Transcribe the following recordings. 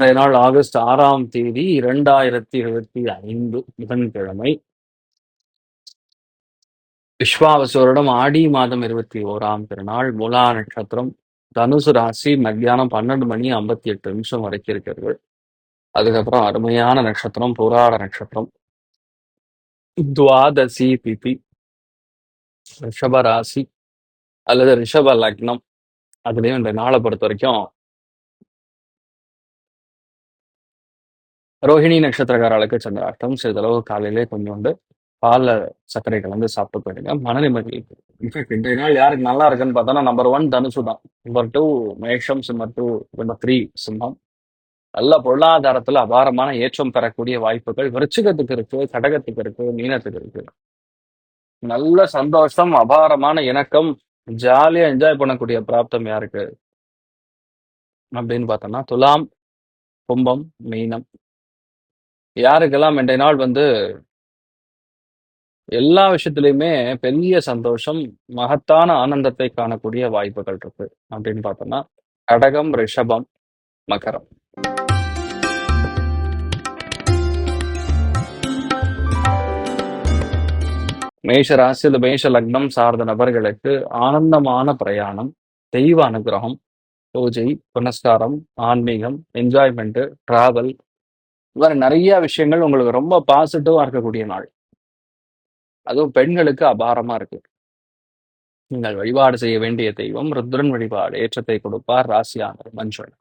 அன்றைய நாள் ஆகஸ்ட் ஆறாம் தேதி இரண்டாயிரத்தி இருபத்தி ஐந்து புதன்கிழமை. விஸ்வாவசு வருடம் ஆடி மாதம் இருபத்தி ஓராம் திருநாள் மூலா நட்சத்திரம் தனுசு ராசி மத்தியானம் பன்னெண்டு மணி ஐம்பத்தி எட்டு நிமிஷம் வரைக்கும் இருக்கிறது. அதுக்கப்புறம் அருமையான நட்சத்திரம் புராட நட்சத்திரம். துவாதசி திதி ரிஷப ராசி அல்லது ரிஷப லக்னம். அதுலேயும் இந்த நாளை பொறுத்த வரைக்கும் ரோஹிணி நட்சத்திரக்காரர்களுக்கு சந்திராஷ்டம் சிறிதளவு காலையிலே கொஞ்சோண்டு பால்ல சர்க்கரை கலந்து சாப்பிட்டு போயிடுங்க. மன நிம்மதி இன்ஃபேக்ட் இன்றைய நாள் யாருக்கு நல்லா இருக்குன்னு பார்த்தோம்னா நம்பர் ஒன் தனுசு தான். நம்பர் டூ மேஷம் சிம்மர் டூ நம்பர் த்ரீ சிம்மம். நல்ல பொருளாதாரத்துல அபாரமான ஏற்றம் பெறக்கூடிய வாய்ப்புகள். விருச்சிகத்துக்கு இருக்கு கடகத்துக்கு இருக்கு மீனத்துக்கு இருக்கு. நல்ல சந்தோஷம் அபாரமான இணக்கம் ஜாலியா என்ஜாய் பண்ணக்கூடிய பிராப்தம் யாருக்கு? அப்படின்னு பார்த்தோம்னா துலாம் கும்பம் மீனம். யாருக்கெல்லாம் இன்றைய நாள் வந்து எல்லா விஷயத்துலையுமே பெரிய சந்தோஷம் மகத்தான ஆனந்தத்தை காணக்கூடிய வாய்ப்புகள் இருக்கு. அப்படின்னு பார்த்தோம்னா கடகம் ரிஷபம் மகரம். மேஷ ராசி மேஷ லக்னம் சார்ந்த நபர்களுக்கு ஆனந்தமான பிரயாணம் தெய்வ அனுகிரகம் பூஜை புனஸ்காரம் ஆன்மீகம் என்ஜாய்மெண்ட் டிராவல் இது மாதிரி நிறைய விஷயங்கள் உங்களுக்கு ரொம்ப பாசிட்டிவா இருக்கக்கூடிய நாள். அதுவும் பெண்களுக்கு அபாரமா இருக்கு. நீங்கள் வழிபாடு செய்ய வேண்டிய தெய்வம் ருத்ரன் வழிபாடு ஏற்றத்தை கொடுப்பார் ராசியானர் மஞ்சள்.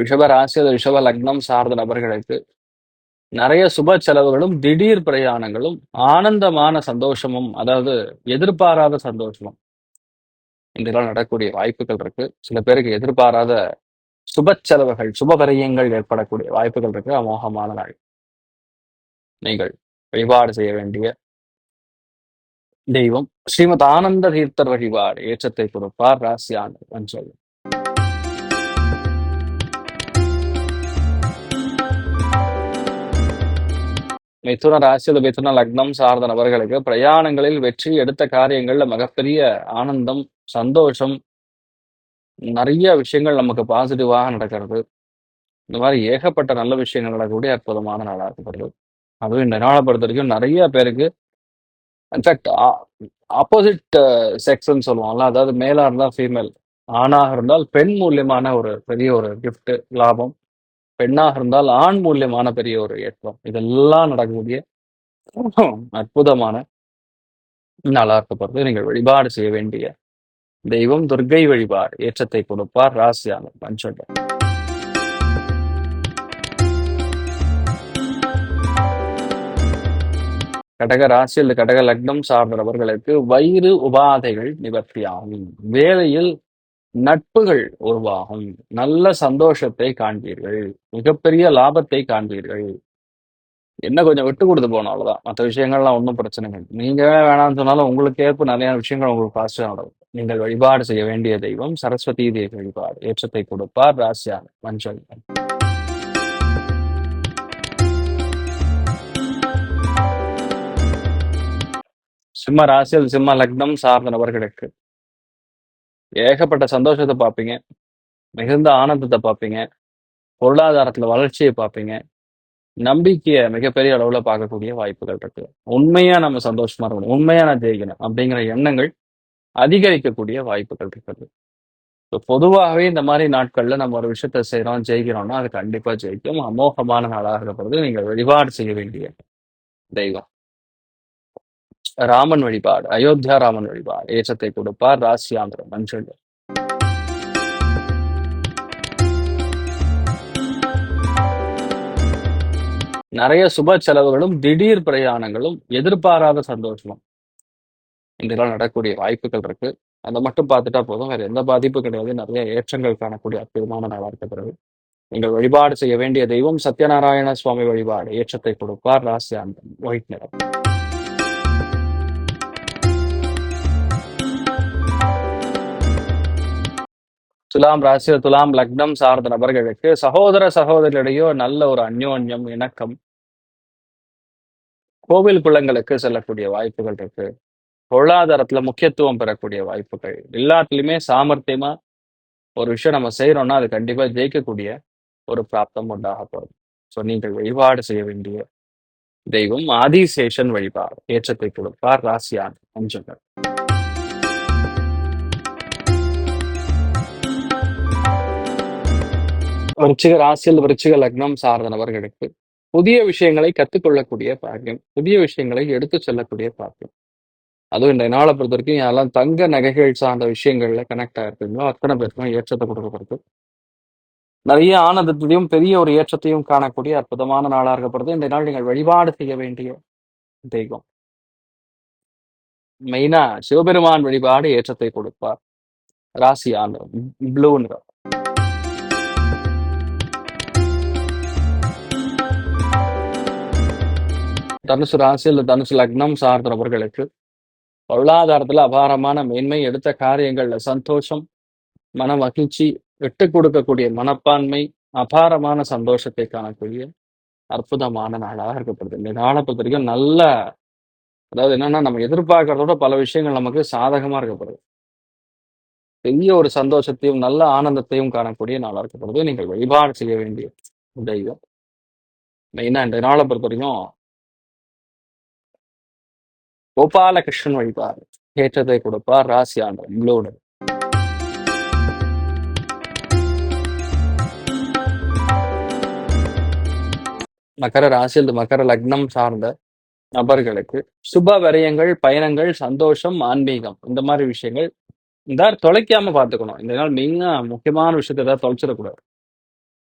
ரிஷப ராசி அது ரிஷப லக்னம் சார்ந்த நபர்களுக்கு நிறைய சுப செலவுகளும் திடீர் பிரயாணங்களும் ஆனந்தமான சந்தோஷமும் அதாவது எதிர்பாராத சந்தோஷமும் இதெல்லாம் நடக்கக்கூடிய வாய்ப்புகள் இருக்கு. சில பேருக்கு எதிர்பாராத சுப செலவுகள் சுப விரயங்கள் ஏற்படக்கூடிய வாய்ப்புகள் இருக்கு. அமோகமான நாள். நீங்கள் வழிபாடு செய்ய வேண்டிய தெய்வம் ஸ்ரீமத் ஆனந்த தீர்த்தர் வழிபாடு ஏற்றத்தை கொடுப்பார் ராசியான மஞ்சள் மிதுன ராசியில் மிதுன லக்னம் சார்ந்த நபர்களுக்கு பிரயாணங்களில் வெற்றி எடுத்த காரியங்கள்ல மிகப்பெரிய ஆனந்தம் சந்தோஷம் நிறைய விஷயங்கள் நமக்கு பாசிட்டிவாக நடக்கிறது. இந்த மாதிரி ஏகப்பட்ட நல்ல விஷயங்கள் நடக்கக்கூடிய அற்புதமான நாளாக இருக்கப்படுது அதுவும் இந்த நாளை பொறுத்த வரைக்கும் நிறைய பேருக்கு இன்ஃபேக்ட் ஆப்போசிட் செக்ஸ்ன்னு சொல்லுவாங்கல்ல அதாவது மேலா இருந்தால் ஃபீமேல் ஆணாக இருந்தால் பெண் மூலியமான ஒரு பெரிய ஒரு கிஃப்ட், லாபம். பெண்ணாக இருந்தால் ஆண் மூலியமான பெரிய ஒரு ஏற்றம். இதெல்லாம் நடக்கக்கூடிய அற்புதமான நாளாக இருக்கப்படுது நீங்கள் வழிபாடு செய்ய வேண்டிய தெய்வம் துர்க்கை வழிபார் ஏற்றத்தை கொடுப்பார் ராசியான பஞ்சோட்டம் கடக ராசி அல்லது கடக லக்னம் சார்ந்தவர்களுக்கு வயிறு உபாதைகள் நிவர்த்தியாகும். வேலையில் நட்புகள் உருவாகும். நல்ல சந்தோஷத்தை காண்பீர்கள். மிகப்பெரிய லாபத்தை காண்பீர்கள். என்ன கொஞ்சம் விட்டு கொடுத்து போகணும் அவ்வளவுதான். மற்ற விஷயங்கள்லாம் ஒன்றும் பிரச்சனை இல்லை நீங்க வேணாம்னு சொன்னாலும் உங்களுக்கு ஏற்ப நிறைய விஷயங்கள் உங்களுக்கு பாசிட்டிவாக நடக்கும். நீங்கள் வழிபாடு செய்ய வேண்டிய தெய்வம் சரஸ்வதி தேவி வழிபாடு. ஏற்றத்தை கொடுப்பார் ராசியான மஞ்சள் சிம்ம ராசியில் சிம்ம லக்னம் சார்ந்த நபர்களுக்கு ஏகப்பட்ட சந்தோஷத்தை பார்ப்பீங்க. மிகுந்த ஆனந்தத்தை பார்ப்பீங்க. பொருளாதாரத்துல வளர்ச்சியை பார்ப்பீங்க. நம்பிக்கையை மிகப்பெரிய அளவுல பார்க்கக்கூடிய வாய்ப்புகள் இருக்கு. உண்மையா நம்ம சந்தோஷமா இருக்கணும். உண்மையா நான் ஜெயிக்கணும் அப்படிங்கிற எண்ணங்கள் அதிகரிக்கக்கூடிய வாய்ப்புகள் இருக்கிறது. ஸோ பொதுவாகவே இந்த மாதிரி நாட்கள்ல நம்ம ஒரு விஷயத்த செய்கிறோம் ஜெயிக்கிறோம்னா அது கண்டிப்பா ஜெயிக்கும். அமோகமான நாளாக இருக்கிறது நீங்கள் வழிபாடு செய்ய வேண்டிய தெய்வம். ராமன் வழிபாடு, அயோத்தியா ராமன் வழிபாடு ஏற்றத்தை கொடுப்பார். ராசியாந்திரம் மஞ்சள். நிறைய சுப செலவுகளும், திடீர் பிரயாணங்களும், எதிர்பாராத சந்தோஷமும் இதெல்லாம் நடக்கக்கூடிய வாய்ப்புகள் இருக்கு. அத மட்டும் பார்த்துட்டா போதும். வேற எந்த பாதிப்பும் கிடையாது. நெறைய ஏற்றங்கள் காணக்கூடிய அற்புதமான நாளா இருக்கிறது. நீங்கள் வழிபாடு செய்ய வேண்டிய தெய்வம் சத்யநாராயண சுவாமி வழிபாடு ஏற்றத்தை கொடுப்பார். ராசியாந்திரம் ஒயிட் நிறம். துலாம் ராசியில துலாம் லக்னம் சார்ந்த நபர்களுக்கு சகோதர சகோதரிடையோ நல்ல ஒரு அந்யோன்யம், இணக்கம். கோவில் குளங்களுக்கு செல்லக்கூடிய வாய்ப்புகள் இருக்கு. பொருளாதாரத்துல முக்கியத்துவம் பெறக்கூடிய வாய்ப்புகள். எல்லாத்துலயுமே சாமர்த்தியமா ஒரு விஷயம் நம்ம செய்யறோம்னா அது கண்டிப்பா ஜெயிக்கக்கூடிய ஒரு பிராப்தம் உண்டாக போகுது ஸோ நீங்கள் வழிபாடு செய்ய வேண்டிய தெய்வம் ஆதிசேஷன் வழிபாடு. ஏற்றத்தை கொடுப்பார். ராசியான் மஞ்சள். விருச்சிக ராசியில் விருச்சிக லக்னம் சார்ந்த நபர்களுக்கு புதிய விஷயங்களை கத்துக்கொள்ளக்கூடிய பாக்கியம். புதிய விஷயங்களை எடுத்துச் செல்லக்கூடிய பாக்கியம். அதுவும் இந்த நாளை பொறுத்தவரைக்கும் யாரெல்லாம் தங்க நகைகள் சார்ந்த விஷயங்கள்ல கனெக்ட் ஆயிருக்கீங்களோ, அத்தனை பேருக்கும் ஏற்றத்தை கொடுக்கப்படுது. நிறைய ஆனந்தத்தையும், பெரிய ஒரு ஏற்றத்தையும் காணக்கூடிய அற்புதமான நாளாக இருக்கப்படுது. இந்த நாள் நீங்கள் வழிபாடு செய்ய வேண்டிய தெய்வம். மெயினா சிவபெருமான் வழிபாடு ஏற்றத்தை கொடுப்பார். ராசியான ப்ளூ நிறம். தனுசு ராசி அல்லது தனுசு லக்னம் சார்ந்த நபர்களுக்கு பொருளாதாரத்துல அபாரமான மேன்மை, எடுத்த காரியங்கள்ல சந்தோஷம், மன மகிழ்ச்சி, விட்டு கொடுக்கக்கூடிய மனப்பான்மை, அபாரமான சந்தோஷத்தை காணக்கூடிய அற்புதமான நாளாக இருக்கப்படுது. இந்த நாளை பொறுத்தவரைக்கும் நல்ல அதாவது என்னன்னா, நம்ம எதிர்பார்க்கறதோட பல விஷயங்கள் நமக்கு சாதகமா இருக்கப்படுது. பெரிய ஒரு சந்தோஷத்தையும், நல்ல ஆனந்தத்தையும் காணக்கூடிய நாளா இருக்கப்படுது. நீங்கள் வழிபாடு செய்ய வேண்டிய தெய்வம். மெயினா இந்த நாளை பொறுத்தவரைக்கும் கோபாலகிருஷ்ணன் வழிபாடு. ஏற்றத்தை கொடுப்பார். ராசியாண்டவர் ப்ளூ உங்களோட மகர ராசி அல்லது மகர லக்னம் சார்ந்த நபர்களுக்கு சுப விரயங்கள், பயணங்கள், சந்தோஷம், ஆன்மீகம் இந்த மாதிரி விஷயங்கள் இந்த தொலைக்காம பார்த்துக்கணும். இந்த நாள் மெயினா முக்கியமான விஷயத்த ஏதாவது தொலைச்சிடக்கூடாது.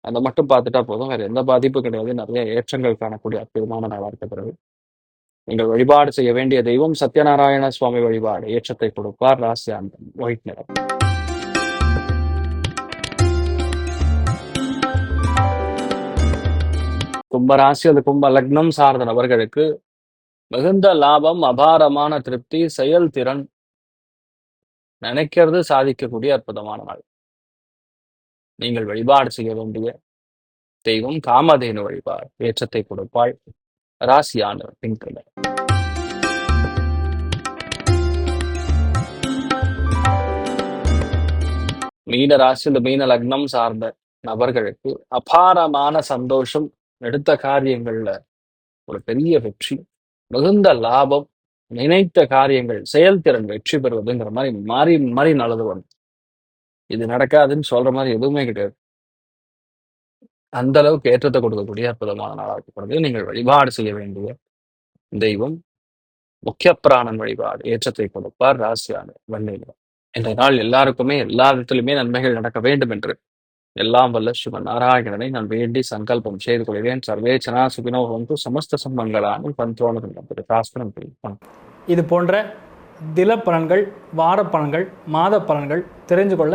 அத மட்டும் பார்த்துட்டா போதும். வேற எந்த பாதிப்பும் கிடையாது. நிறைய ஏற்றங்கள் காணக்கூடிய அற்புதமான நடவர்க்கு பிறகு நீங்கள் வழிபாடு செய்ய வேண்டிய தெய்வம் சத்யநாராயண சுவாமி வழிபாடு. ஏற்றத்தை கொடுப்பார். ராசியாந்தம் ஒயிட் நிறம். கும்ப ராசி கும்ப லக்னம் சார்ந்த நபர்களுக்கு மிகுந்த லாபம், அபாரமான திருப்தி, செயல்திறன் நினைக்கிறது சாதிக்கக்கூடிய அற்புதமான நாள். நீங்கள் வழிபாடு செய்ய வேண்டிய தெய்வம் காமதேனு வழிபாடு. ஏற்றத்தை கொடுப்பாள். ராசியான பிங்க் கலர். மீன ராசி இந்த மீன லக்னம் சார்ந்த நபர்களுக்கு அபாரமான சந்தோஷம், எடுத்த காரியங்கள்ல ஒரு பெரிய வெற்றி, மிகுந்த லாபம், நினைத்த காரியங்கள் செயல்திறன் வெற்றி பெறுவதுங்கிற மாதிரி மாறி மாறி நல்லது வரும். இது நடக்காதுன்னு சொல்ற மாதிரி எதுவுமே கிடையாது. அந்த அளவுக்கு ஏற்றத்தை கொடுக்கக்கூடிய அற்புதமான நாளாக இருக்கப்படுது. நீங்கள் வழிபாடு செய்ய வேண்டிய தெய்வம் முக்கிய பிராணன் வழிபாடு. ஏற்றத்தை கொடுப்பார். ராசியான வெள்ளை இன்றைய நாள் எல்லாருக்குமே எல்லா விதத்திலுமே நன்மைகள் நடக்க வேண்டும் என்று எல்லாம் வல்ல சிவ நாராயணனை நான் வேண்டி சங்கல்பம் செய்து கொள்கிறேன். சர்வே சுகினோ வந்து சமஸ்த சம்பங்களானும் என்பது சாஸ்திரம் வணக்கம். இது போன்ற தில பலன்கள், வார பலன்கள், மாத பலன்கள் தெரிஞ்சு கொள்ள